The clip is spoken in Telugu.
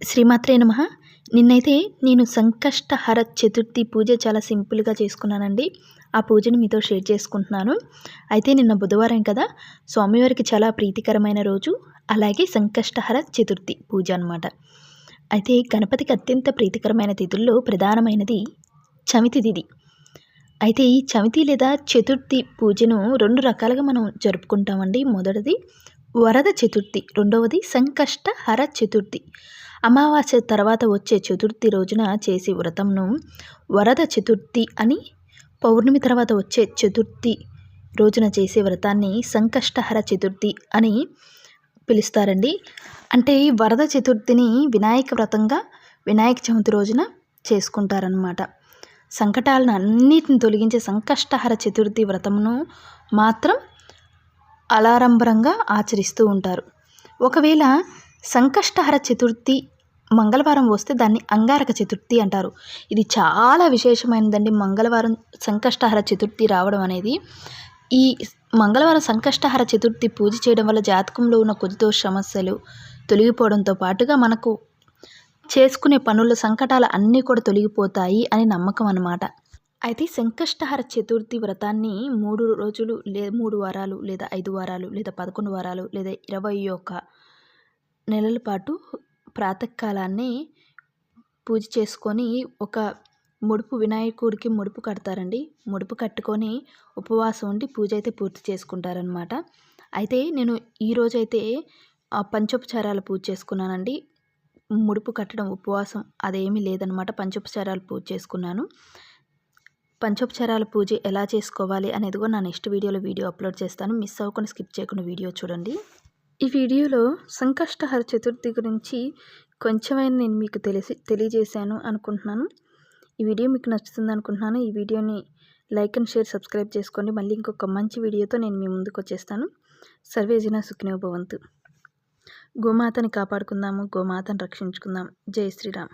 శ్రీమాత్రే నమ. నిన్నైతే నేను సంకష్టహర చతుర్థి పూజ చాలా సింపుల్గా చేసుకున్నానండి. ఆ పూజను మీతో షేర్ చేసుకుంటున్నాను. అయితే నిన్న బుధవారం కదా స్వామివారికి చాలా ప్రీతికరమైన రోజు అలాగే సంకష్టహర చతుర్థి పూజ అనమాట అయితే గణపతికి అత్యంత ప్రీతికరమైన తిథుల్లో ప్రధానమైనది చవితి తిథి. అయితే ఈ చవితి లేదా చతుర్థి పూజను రెండు రకాలుగా మనం జరుపుకుంటామండి. మొదటిది వరద చతుర్థి రెండవది సంకష్టహర చతుర్థి. అమావాస్య తర్వాత వచ్చే చతుర్థి రోజున చేసే వ్రతంను వరద చతుర్థి అని పౌర్ణమి తర్వాత వచ్చే చతుర్థి రోజున చేసే వ్రతాన్ని సంకష్టహర చతుర్థి అని పిలుస్తారండి. అంటే ఈ వరద చతుర్థిని వినాయక వ్రతంగా వినాయక చవితి రోజున చేసుకుంటారనమాట సంకటాలను అన్నిటిని తొలగించే సంకష్టహర చతుర్థి వ్రతమును మాత్రం అలారంభరంగా ఆచరిస్తూ ఉంటారు. ఒకవేళ సంకష్టహర చతుర్థి మంగళవారం వస్తే దాన్ని అంగారక చతుర్థి అంటారు. ఇది చాలా విశేషమైనదండి. మంగళవారం సంకష్టహర చతుర్థి రావడం అనేది. ఈ మంగళవారం సంకష్టహర చతుర్థి పూజ చేయడం వల్ల జాతకంలో ఉన్న కొద్దితో సమస్యలు తొలగిపోవడంతో పాటుగా మనకు చేసుకునే పనుల సంకటాలు అన్నీ కూడా తొలగిపోతాయి అని నమ్మకం అన్నమాట. అయితే సంకష్టహర చతుర్థి వ్రతాన్ని మూడు రోజులు లే మూడు వారాలు లేదా ఐదు వారాలు లేదా పదకొండు వారాలు లేదా ఇరవై ఒక్క నెలల పాటు ప్రాతకాలాన్ని పూజ చేసుకొని ఒక ముడుపు వినాయకుడికి ముడుపు కడతారండి. ముడుపు కట్టుకొని ఉపవాసం ఉండి పూజ అయితే పూర్తి చేసుకుంటారనమాట అయితే నేను ఈరోజైతే పంచోపచారాలు పూజ చేసుకున్నానండి. ముడుపు కట్టడం ఉపవాసం అదేమీ లేదనమాట పంచోపచారాలు పూజ చేసుకున్నాను. పంచోపచారాల పూజ ఎలా చేసుకోవాలి అనేది కూడా నా నెక్స్ట్ వీడియోలో వీడియో అప్లోడ్ చేస్తాను. మిస్ అవ్వకుండా స్కిప్ చేయకుండా వీడియో చూడండి. ఈ వీడియోలో సంకష్టహర చతుర్థి గురించి కొంచెమైనా నేను మీకు తెలిసి తెలియజేశాను అనుకుంటున్నాను. ఈ వీడియో మీకు నచ్చుతుంది అనుకుంటున్నాను. ఈ వీడియోని లైక్ అండ్ షేర్ సబ్స్క్రైబ్ చేసుకోండి. మళ్ళీ ఇంకొక మంచి వీడియోతో నేను మీ ముందుకు వచ్చేస్తాను. సర్వేజిన సుఖినోభవంతు గోమాతని కాపాడుకుందాము. గోమాతను రక్షించుకుందాం. జై శ్రీరామ్.